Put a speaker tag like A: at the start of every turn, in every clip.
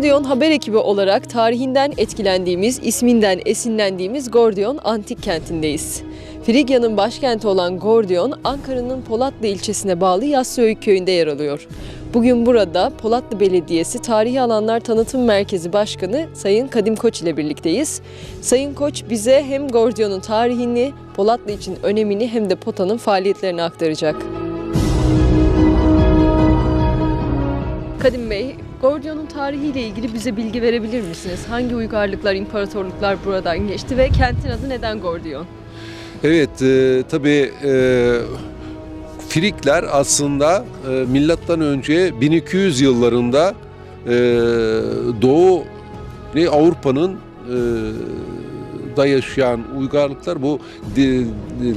A: Gordion haber ekibi olarak tarihinden etkilendiğimiz, isminden esinlendiğimiz Gordion antik kentindeyiz. Frigya'nın başkenti olan Gordion, Ankara'nın Polatlı ilçesine bağlı Yassıöyük köyünde yer alıyor. Bugün burada Polatlı Belediyesi Tarihi Alanlar Tanıtım Merkezi Başkanı Sayın Kadim Koç ile birlikteyiz. Sayın Koç bize hem Gordion'un tarihini, Polatlı için önemini hem de POTA'nın faaliyetlerini aktaracak. Kadim Bey, Gordion'un tarihiyle ilgili bize bilgi verebilir misiniz? Hangi uygarlıklar, imparatorluklar buradan geçti ve kentin adı neden Gordion?
B: Evet, e, tabii e, Frikler aslında e, milattan önce 1200 yıllarında e, Doğu ne Avrupa'nın e, da yaşayan uygarlıklar bu de-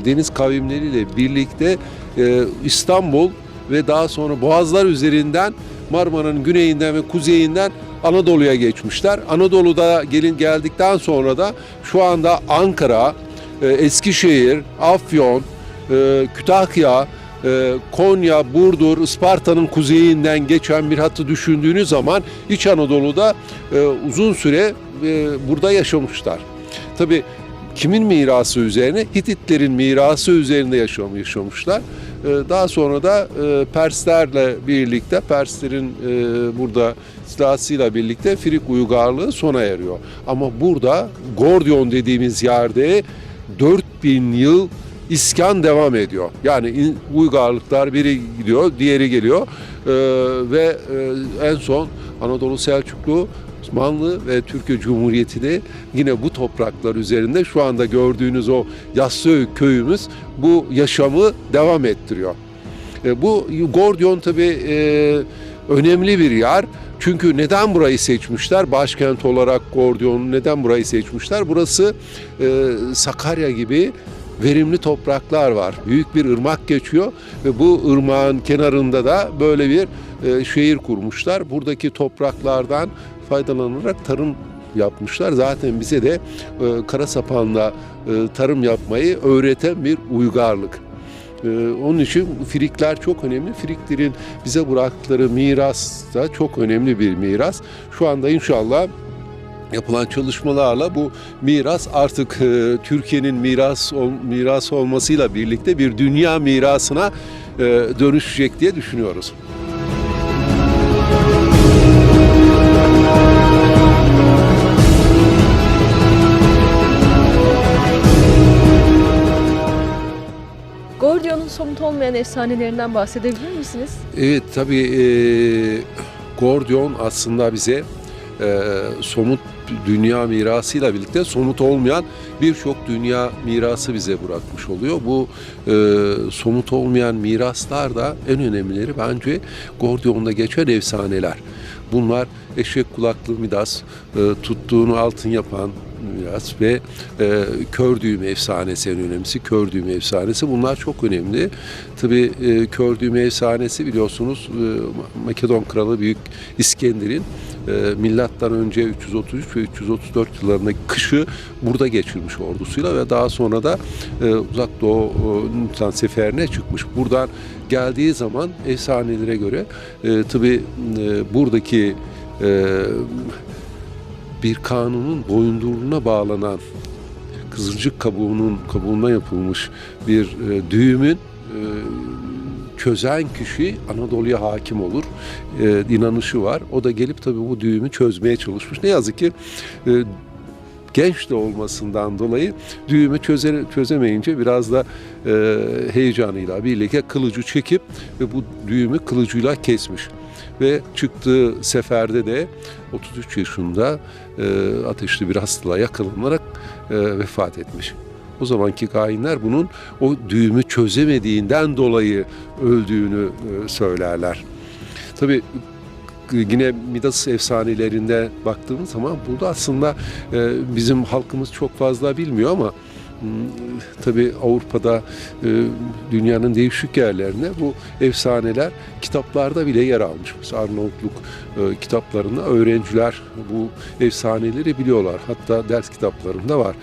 B: deniz kavimleriyle birlikte e, İstanbul ve daha sonra Boğazlar üzerinden Marmara'nın güneyinden ve kuzeyinden Anadolu'ya geçmişler. Anadolu'da gelin geldikten sonra da şu anda Ankara, e, Eskişehir, Afyon, e, Kütahya, e, Konya, Burdur, Isparta'nın kuzeyinden geçen bir hattı düşündüğünüz zaman İç Anadolu'da uzun süre burada yaşamışlar. Tabi kimin mirası üzerine? Hititlerin mirası üzerinde yaşam, yaşamışlar. E, Daha sonra da e, Perslerle birlikte, Perslerin e, burada istilasıyla birlikte Frig uygarlığı sona eriyor. Ama burada Gordion dediğimiz yerde 4000 yıl iskan devam ediyor. Yani uygarlıklar biri gidiyor, diğeri geliyor Ee, ve e, en son Anadolu Selçuklu, Osmanlı ve Türkiye Cumhuriyeti de yine bu topraklar üzerinde şu anda gördüğünüz o Yassıöyük köyümüz bu yaşamı devam ettiriyor. E, bu Gordion tabii e, önemli bir yer. Çünkü neden burayı seçmişler? Başkent olarak Gordion'u neden burayı seçmişler? Burası e, Sakarya gibi verimli topraklar var. Büyük bir ırmak geçiyor ve bu ırmağın kenarında da böyle bir e, şehir kurmuşlar. Buradaki topraklardan faydalanarak tarım yapmışlar. Zaten bize de e, kara e, tarım yapmayı öğreten bir uygarlık. Ee, onun için Frikler çok önemli. Friklerin bize bıraktıkları miras da çok önemli bir miras. Şu anda inşallah yapılan çalışmalarla bu miras artık e, Türkiye'nin miras ol, miras olmasıyla birlikte bir dünya mirasına e, dönüşecek diye düşünüyoruz.
A: Gordion'un somut olmayan efsanelerinden bahsedebilir misiniz?
B: Evet tabii e, Gordion aslında bize e, somut dünya mirasıyla birlikte somut olmayan birçok dünya mirası bize bırakmış oluyor. Bu e, somut olmayan miraslar da en önemlileri bence Gordion'da geçen efsaneler. Bunlar eşek kulaklı Midas, e, tuttuğunu altın yapan Midas ve e, kör düğme efsanesi en önemlisi. Kör düğme efsanesi bunlar çok önemli. Tabii e, kör düğme efsanesi biliyorsunuz e, Makedon kralı Büyük İskender'in milattan önce 333 ve 334 yıllarındaki kışı burada geçirmiş ordusuyla ve daha sonra da e, uzak doğu e, seferine çıkmış. Buradan geldiği zaman efsanelere göre e, tabii e, buradaki bir kanunun boyundurluğuna bağlanan kızılcık kabuğunun kabuğundan yapılmış bir düğümün çözen kişi Anadolu'ya hakim olur. E, inanışı var. O da gelip tabii bu düğümü çözmeye çalışmış. Ne yazık ki e, genç de olmasından dolayı düğümü çöze, çözemeyince biraz da e, heyecanıyla birlikte kılıcı çekip ve bu düğümü kılıcıyla kesmiş. Ve çıktığı seferde de 33 yaşında e, ateşli bir hastalığa yakalanarak e, vefat etmiş. O zamanki kainler bunun o düğümü çözemediğinden dolayı öldüğünü e, söylerler. Tabii yine Midas efsanelerinde baktığımız zaman burada aslında e, bizim halkımız çok fazla bilmiyor ama m, tabii Avrupa'da e, dünyanın değişik yerlerinde bu efsaneler kitaplarda bile yer almış. Mesela Arnavutluk e, kitaplarında öğrenciler bu efsaneleri biliyorlar. Hatta ders kitaplarında var.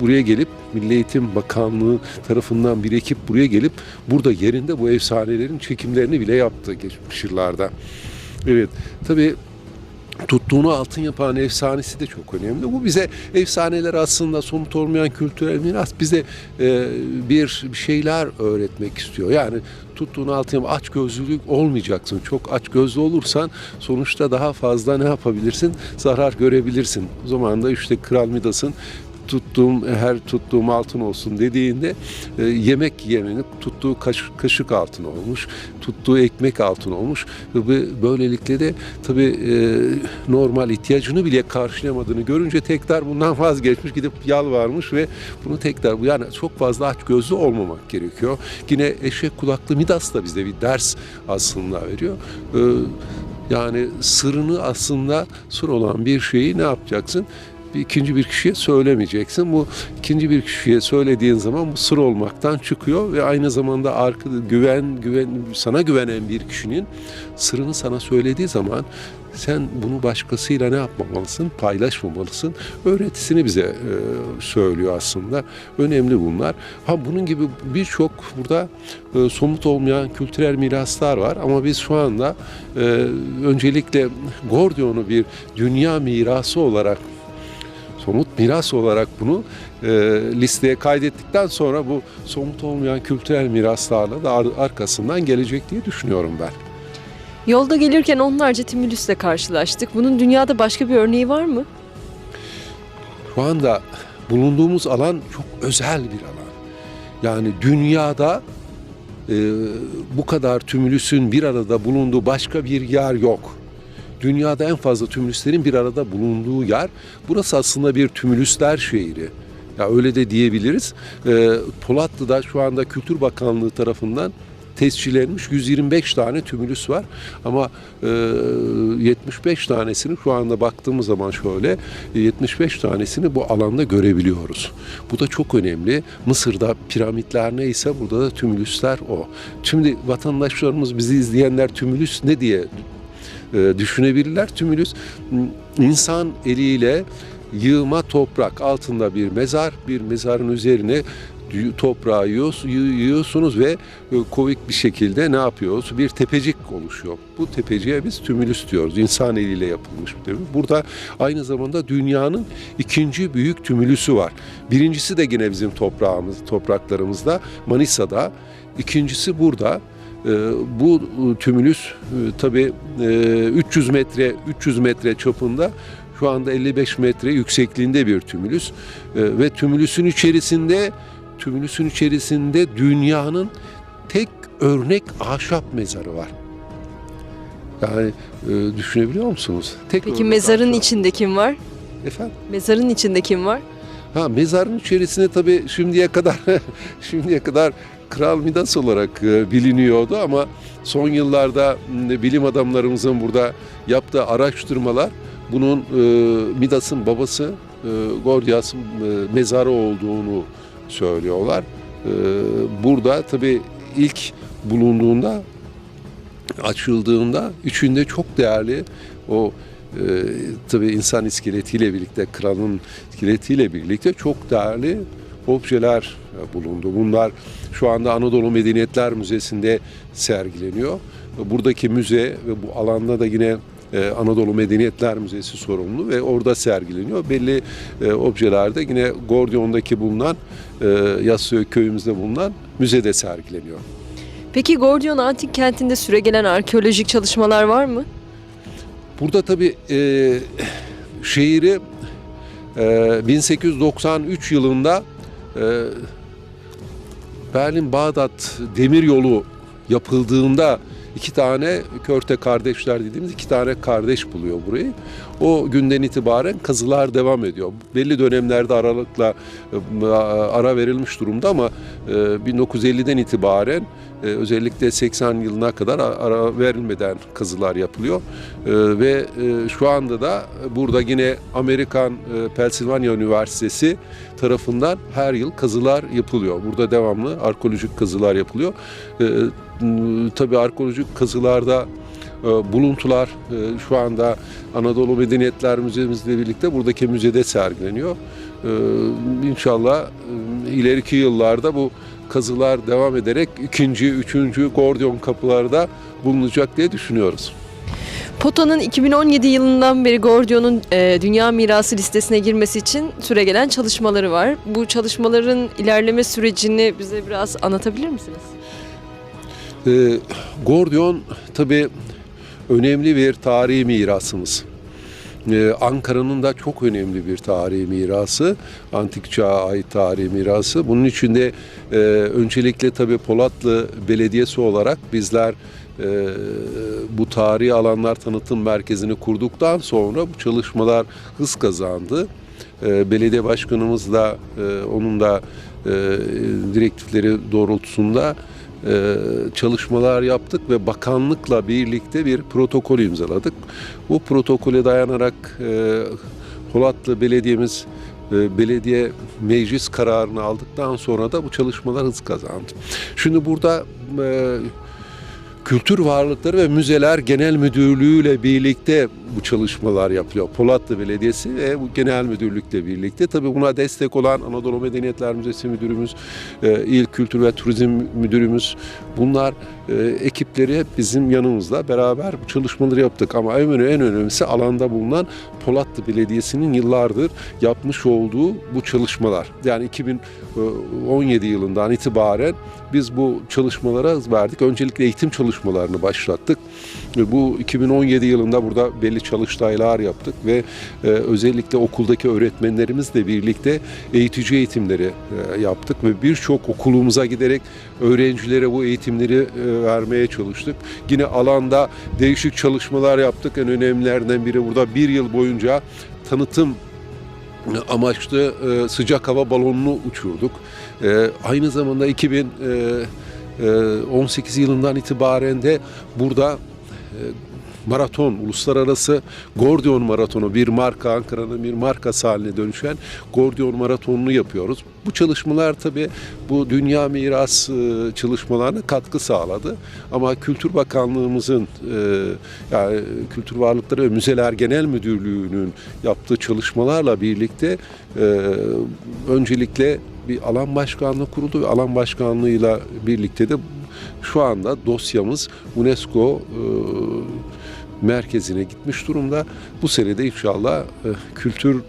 B: Buraya gelip Milli Eğitim Bakanlığı tarafından bir ekip buraya gelip burada yerinde bu efsanelerin çekimlerini bile yaptı geçmiş yıllarda. Evet, tabii tuttuğunu altın yapan efsanesi de çok önemli. Bu bize efsaneler aslında somut olmayan kültürel miras bize e, bir şeyler öğretmek istiyor. Yani tuttuğunu altın yap- aç gözlülük olmayacaksın. Çok aç gözlü olursan sonuçta daha fazla ne yapabilirsin? Zarar görebilirsin. O zaman da işte Kral Midas'ın tuttuğum her tuttuğum altın olsun dediğinde e, yemek yemeni tuttuğu kaş- kaşık altın olmuş, tuttuğu ekmek altın olmuş ve böylelikle de tabii e, normal ihtiyacını bile karşılayamadığını görünce tekrar bundan vazgeçmiş gidip yalvarmış ve bunu tekrar yani çok fazla aç gözlü olmamak gerekiyor. Yine eşek kulaklı Midas da bize bir ders aslında veriyor. E, yani sırrını aslında sır olan bir şeyi ne yapacaksın? Bir ikinci bir kişiye söylemeyeceksin. Bu ikinci bir kişiye söylediğin zaman bu sır olmaktan çıkıyor ve aynı zamanda arka güven güven sana güvenen bir kişinin sırrını sana söylediği zaman sen bunu başkasıyla ne yapmamalısın? Paylaşmamalısın. Öğretisini bize e, söylüyor aslında. Önemli bunlar. Ha bunun gibi birçok burada e, somut olmayan kültürel miraslar var ama biz şu anda e, öncelikle Gordion'u bir dünya mirası olarak somut miras olarak bunu e, listeye kaydettikten sonra bu somut olmayan kültürel miraslarla da ar- arkasından gelecek diye düşünüyorum ben.
A: Yolda gelirken onlarca timülüsle karşılaştık. Bunun dünyada başka bir örneği var mı?
B: Şu anda bulunduğumuz alan çok özel bir alan. Yani dünyada e, bu kadar tümülüsün bir arada bulunduğu başka bir yer yok. Dünyada en fazla tümülüslerin bir arada bulunduğu yer. Burası aslında bir tümülüsler şehri. Ya öyle de diyebiliriz. E, Polatlı'da şu anda Kültür Bakanlığı tarafından tescillenmiş 125 tane tümülüs var. Ama e, 75 tanesini şu anda baktığımız zaman şöyle e, 75 tanesini bu alanda görebiliyoruz. Bu da çok önemli. Mısır'da piramitler neyse burada da tümülüsler o. Şimdi vatandaşlarımız bizi izleyenler tümülüs ne diye düşünebilirler. Tümülüs insan eliyle yığma toprak altında bir mezar, bir mezarın üzerine toprağı yiyoruz- yı- yiyorsunuz ve e, kovik bir şekilde ne yapıyoruz? Bir tepecik oluşuyor. Bu tepeciğe biz tümülüs diyoruz. İnsan eliyle yapılmış bir tepecik. Burada aynı zamanda dünyanın ikinci büyük tümülüsü var. Birincisi de yine bizim toprağımız, topraklarımızda Manisa'da. İkincisi burada. Ee, bu e, tümülüs e, tabii e, 300 metre 300 metre çapında şu anda 55 metre yüksekliğinde bir tümülüs Ee, ve tümülüsün içerisinde tümülüsün içerisinde dünyanın tek örnek ahşap mezarı var. Yani e, düşünebiliyor musunuz? Tek
A: Peki mezarın
B: ahşap.
A: içinde kim var?
B: Efendim?
A: Mezarın içinde kim var?
B: Ha mezarın içerisinde tabii şimdiye kadar şimdiye kadar Kral Midas olarak e, biliniyordu ama son yıllarda bilim adamlarımızın burada yaptığı araştırmalar bunun e, Midas'ın babası e, Gordias'ın mezarı olduğunu söylüyorlar. Burada tabii ilk bulunduğunda açıldığında içinde çok değerli o e, tabii insan iskeletiyle birlikte, kralın iskeletiyle birlikte çok değerli objeler bulundu. Bunlar şu anda Anadolu Medeniyetler Müzesi'nde sergileniyor. Buradaki müze ve bu alanda da yine e, Anadolu Medeniyetler Müzesi sorumlu ve orada sergileniyor. Belli e, objelerde yine Gordion'daki bulunan e, Yassıö köyümüzde bulunan müzede sergileniyor.
A: Peki Gordion Antik Kenti'nde süregelen arkeolojik çalışmalar var mı?
B: Burada tabii e, şehri e, 1893 yılında Berlin-Bağdat demir yolu yapıldığında iki tane Körte kardeşler dediğimiz iki tane kardeş buluyor burayı. O günden itibaren kazılar devam ediyor. Belli dönemlerde aralıkla e, ara verilmiş durumda ama e, 1950'den itibaren e, özellikle 80 yılına kadar ara verilmeden kazılar yapılıyor. E, ve e, şu anda da burada yine Amerikan e, Pennsylvania Üniversitesi tarafından her yıl kazılar yapılıyor. Burada devamlı arkeolojik kazılar yapılıyor. E, m, tabii arkeolojik kazılarda e, buluntular şu anda Anadolu Medeniyetler Müzemizle birlikte buradaki müzede sergileniyor. İnşallah ileriki yıllarda bu kazılar devam ederek ikinci, üçüncü Gordion kapılarda bulunacak diye düşünüyoruz.
A: POTA'nın 2017 yılından beri Gordion'un e, Dünya Mirası listesine girmesi için süregelen çalışmaları var. Bu çalışmaların ilerleme sürecini bize biraz anlatabilir misiniz?
B: Ee, Gordion tabii önemli bir tarihi mirasımız. Ee, Ankara'nın da çok önemli bir tarihi mirası, antik çağa ait tarihi mirası. Bunun içinde e, öncelikle tabii Polatlı Belediyesi olarak bizler e, bu tarihi alanlar tanıtım merkezini kurduktan sonra bu çalışmalar hız kazandı. E, belediye başkanımız da onun da direktifleri doğrultusunda çalışmalar yaptık ve bakanlıkla birlikte bir protokol imzaladık. Bu protokole dayanarak e, Polatlı Belediye'miz e, belediye meclis kararını aldıktan sonra da bu çalışmalar hız kazandı. Şimdi burada e, Kültür Varlıkları ve Müzeler Genel Müdürlüğü ile birlikte bu çalışmalar yapıyor. Polatlı Belediyesi ve bu genel müdürlükle birlikte. Tabii buna destek olan Anadolu Medeniyetler Müzesi Müdürümüz, e, İl Kültür ve Turizm Müdürümüz bunlar e, ekipleri hep bizim yanımızda beraber bu çalışmaları yaptık. Ama en, en önemlisi alanda bulunan Polatlı Belediyesi'nin yıllardır yapmış olduğu bu çalışmalar. Yani 2017 yılından itibaren biz bu çalışmalara verdik. Öncelikle eğitim çalışmalarını başlattık. Bu 2017 yılında burada belli çalıştaylar yaptık ve e, özellikle okuldaki öğretmenlerimizle birlikte eğitici eğitimleri e, yaptık ve birçok okulumuza giderek öğrencilere bu eğitimleri e, vermeye çalıştık. Yine alanda değişik çalışmalar yaptık. En önemlilerinden biri burada bir yıl boyunca tanıtım amaçlı e, sıcak hava balonunu uçurduk. E, aynı zamanda 2018 yılından itibaren de burada e, maraton, uluslararası Gordion Maratonu bir marka, Ankara'nın bir markası haline dönüşen Gordion Maratonu'nu yapıyoruz. Bu çalışmalar tabii bu dünya miras e, çalışmalarına katkı sağladı. Ama Kültür Bakanlığımızın e, yani Kültür Varlıkları ve Müzeler Genel Müdürlüğü'nün yaptığı çalışmalarla birlikte e, öncelikle bir alan başkanlığı kuruldu ve alan başkanlığıyla birlikte de şu anda dosyamız UNESCO merkezine gitmiş durumda. Bu senede inşallah e, kültür e,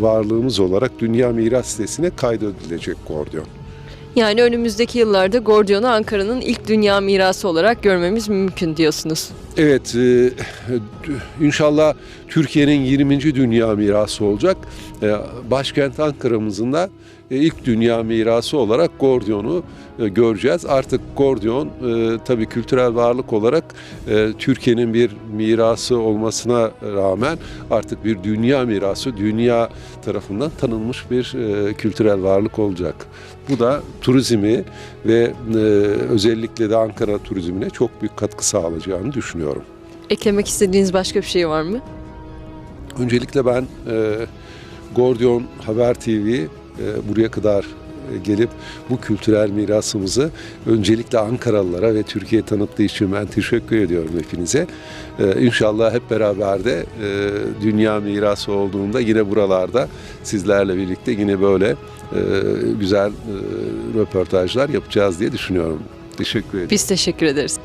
B: varlığımız olarak Dünya Miras Sitesi'ne kaydedilecek Gordion.
A: Yani önümüzdeki yıllarda Gordion'u Ankara'nın ilk dünya mirası olarak görmemiz mümkün diyorsunuz.
B: Evet, e, inşallah Türkiye'nin 20. Dünya Mirası olacak. E, Başkent Ankara'mızın da e, ilk dünya mirası olarak Gordion'u göreceğiz. Artık Gordion e, tabii kültürel varlık olarak Türkiye'nin bir mirası olmasına rağmen artık bir dünya mirası, dünya tarafından tanınmış bir kültürel varlık olacak. Bu da turizmi ve özellikle de Ankara turizmine çok büyük katkı sağlayacağını düşünüyorum.
A: Eklemek istediğiniz başka bir şey var mı?
B: Öncelikle ben e, Gordion Haber TV e, buraya kadar e, gelip bu kültürel mirasımızı öncelikle Ankaralılara ve Türkiye'ye tanıttığı için ben teşekkür ediyorum hepinize. E, inşallah hep beraber de e, dünya mirası olduğunda yine buralarda sizlerle birlikte yine böyle e, güzel e, röportajlar yapacağız diye düşünüyorum. Teşekkür ederim.
A: Biz teşekkür ederiz.